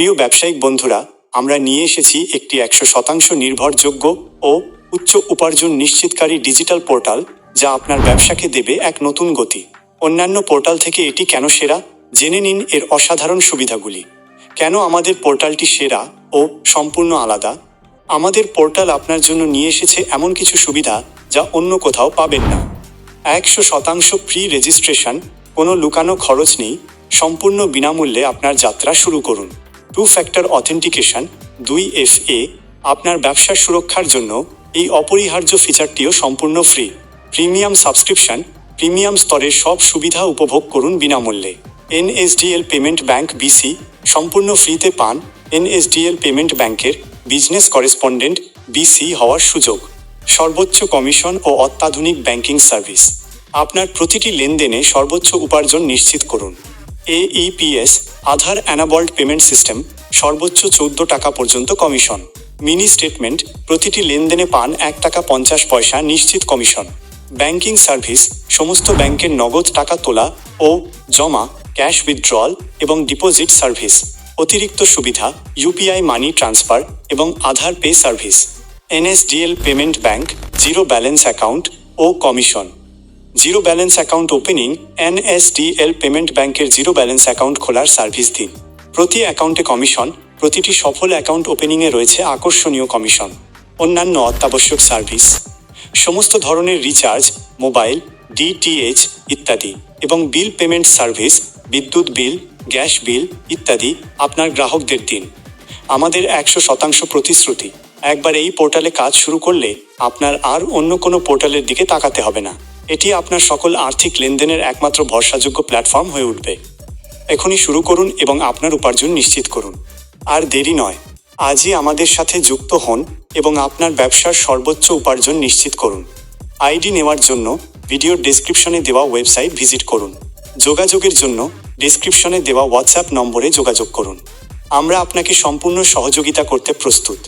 প্রিয় ব্যবসায়িক বন্ধুরা, আমরা নিয়ে এসেছি একটি একশো শতাংশ নির্ভরযোগ্য ও উচ্চ উপার্জন নিশ্চিতকারী ডিজিটাল পোর্টাল যা আপনার ব্যবসাকে দেবে এক নতুন গতি। অন্যান্য পোর্টাল থেকে এটি কেন সেরা? জেনে নিন এর অসাধারণ সুবিধাগুলি। কেন আমাদের পোর্টালটি সেরা ও সম্পূর্ণ আলাদা? আমাদের পোর্টাল আপনার জন্য নিয়ে এসেছে এমন কিছু সুবিধা যা অন্য কোথাও পাবেন না। একশো শতাংশ ফ্রি রেজিস্ট্রেশন, কোনো লুকানো খরচ নেই, সম্পূর্ণ বিনামূল্যে আপনার যাত্রা শুরু করুন। টু ফ্যাক্টর অথেন্টিকেশন দুই এফ এ আপনার ব্যবসার সুরক্ষার জন্য এই অপরিহার্য ফিচারটিও সম্পূর্ণ ফ্রি প্রিমিয়াম সাবস্ক্রিপশন প্রিমিয়াম স্তরের সব সুবিধা উপভোগ করুন বিনামূল্যে। এনএসডিএল পেমেন্ট ব্যাংক বিসি সম্পূর্ণ ফ্রিতে পান এনএসডিএল পেমেন্ট ব্যাংকের বিজনেস করেসপন্ডেন্ট বিসি হওয়ার সুযোগ। সর্বোচ্চ কমিশন ও অত্যাধুনিক ব্যাংকিং সার্ভিস আপনার প্রতিটি লেনদেনে সর্বোচ্চ উপার্জন নিশ্চিত করুন। AEPS Aadhaar enabled payment system সর্বোচ্চ চৌদ্দ টাকা পর্যন্ত কমিশন। মিনি স্টেটমেন্ট প্রতিটি লেনদেনে পান এক টাকা পঞ্চাশ পয়সা নিশ্চিত কমিশন। ব্যাংকিং সার্ভিস সমস্ত ব্যাংকের নগদ টাকা তোলা ও জমা, ক্যাশ উইথড্রল এবং ডিপোজিট সার্ভিস অতিরিক্ত সুবিধা ইউপিআই মানি ট্রান্সফার এবং Aadhaar pay service NSDL payment bank zero balance account ও commission. Zero balance account opening, NSDL payment ব্যাংকের জিরো ব্যালেন্স অ্যাকাউন্ট খোলার সার্ভিস দিন। প্রতি অ্যাকাউন্টে কমিশন, প্রতিটি সফল অ্যাকাউন্ট ওপেনিংয়ে রয়েছে আকর্ষণীয় কমিশন, অন্যান্য অত্যাবশ্যক সার্ভিস। সমস্ত ধরনের রিচার্জ, মোবাইল, ডিটিএইচ ইত্যাদি এবং বিল পেমেন্ট সার্ভিস, বিদ্যুৎ বিল, গ্যাস বিল ইত্যাদি আপনার গ্রাহকদের দিন। আমাদের একশো শতাংশ প্রতিশ্রুতি। একবার এই পোর্টালে কাজ শুরু করলে আপনার আর অন্য কোনো পোর্টালের দিকে তাকাতে হবে না। এটি আপনার সকল আর্থিক লেনদেনের একমাত্র ভরসাযোগ্য প্ল্যাটফর্ম হয়ে উঠবে। এখনই শুরু করুন এবং আপনার উপার্জন নিশ্চিত করুন। আর দেরি নয়, আজই আমাদের সাথে যুক্ত হন এবং আপনার ব্যবসার সর্বোচ্চ উপার্জন নিশ্চিত করুন। আইডি নেওয়ার জন্য ভিডিওর ডেসক্রিপশনে দেওয়া ওয়েবসাইট ভিজিট করুন। যোগাযোগের জন্য ডেসক্রিপশনে দেওয়া হোয়াটসঅ্যাপ নম্বরে যোগাযোগ করুন। আমরা আপনাকে সম্পূর্ণ সহযোগিতা করতে প্রস্তুত।